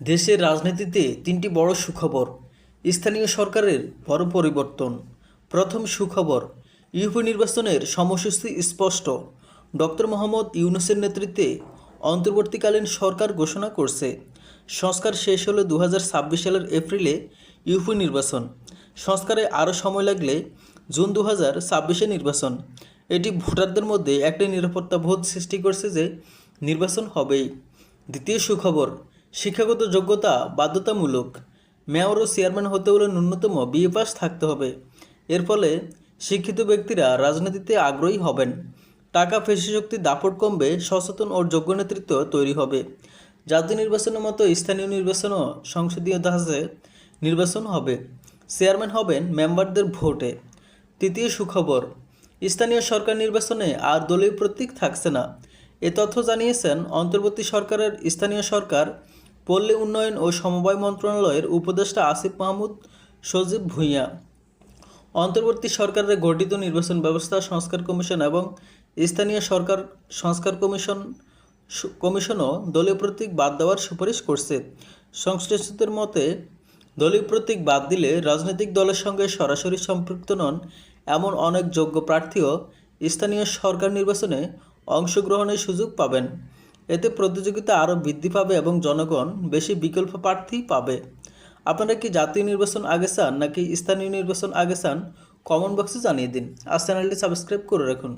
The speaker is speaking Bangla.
দেশের রাজনীতিতে তিনটি বড় সুখবর। স্থানীয় সরকারের বড় পরিবর্তন। প্রথম সুখবর, ইউপি নির্বাচনের সময়সূচি স্পষ্ট। ডক্টর মোহাম্মদ ইউনুসের নেতৃত্বে অন্তর্বর্তীকালীন সরকার ঘোষণা করছে। সংস্কার শেষ হলে দু সালের এপ্রিলে ইউপি নির্বাচন। সংস্কারে আরও সময় লাগলে জুন দু হাজার নির্বাচন। এটি ভোটারদের মধ্যে একটি নিরাপত্তা বোধ সৃষ্টি করছে যে নির্বাচন হবেই। দ্বিতীয় সুখবর শিক্ষাগত যোগ্যতা বাধ্যতামূলক। মেয়র ও চেয়ারম্যান হতে হলে ন্যূনতম বিএ পাস থাকতে হবে। এর ফলে শিক্ষিত ব্যক্তিরা রাজনীতিতে আগ্রহী হবেন। টাকা পেশি দাপট কমবে, সচেতন ও যোগ্য নেতৃত্ব তৈরি হবে। জাতীয় নির্বাচনের মতো স্থানীয় নির্বাচনও সংসদীয় ধাঁচে নির্বাচন হবে। চেয়ারম্যান হবেন মেম্বারদের ভোটে। তৃতীয় সুখবর, স্থানীয় সরকার নির্বাচনে আর দলীয় প্রতীক থাকছে না। এ তথ্য জানিয়েছেন অন্তর্বর্তী সরকারের স্থানীয় সরকার পল্লী উন্নয়ন ও সমবায় মন্ত্রণালয়ের উপদেষ্টা আসিফ মাহমুদ সজীব ভূঁইয়া। অন্তর্বর্তী সরকারের গঠিত নির্বাচন ব্যবস্থা সংস্কার কমিশন এবং স্থানীয় সরকার সংস্কার কমিশন কমিশনও দলীয় প্রতীক বাদ দেওয়ার সুপারিশ করছে। সংশ্লিষ্টদের মতে, দলীয় প্রতীক বাদ দিলে রাজনৈতিক দলের সঙ্গে সরাসরি সম্পৃক্ত নন এমন অনেক যোগ্য প্রার্থীও স্থানীয় সরকার নির্বাচনে অংশগ্রহণের সুযোগ পাবেন। এতে প্রতিযোগিতা আরও বৃদ্ধি পাবে এবং জনগণ বেশি বিকল্প প্রার্থী পাবে। আপনারা কি জাতীয় নির্বাচন আগে চান নাকি স্থানীয় নির্বাচন আগে চান? কমেন্ট বক্সে জানিয়ে দিন। আর চ্যানেলটি সাবস্ক্রাইব করে রাখুন।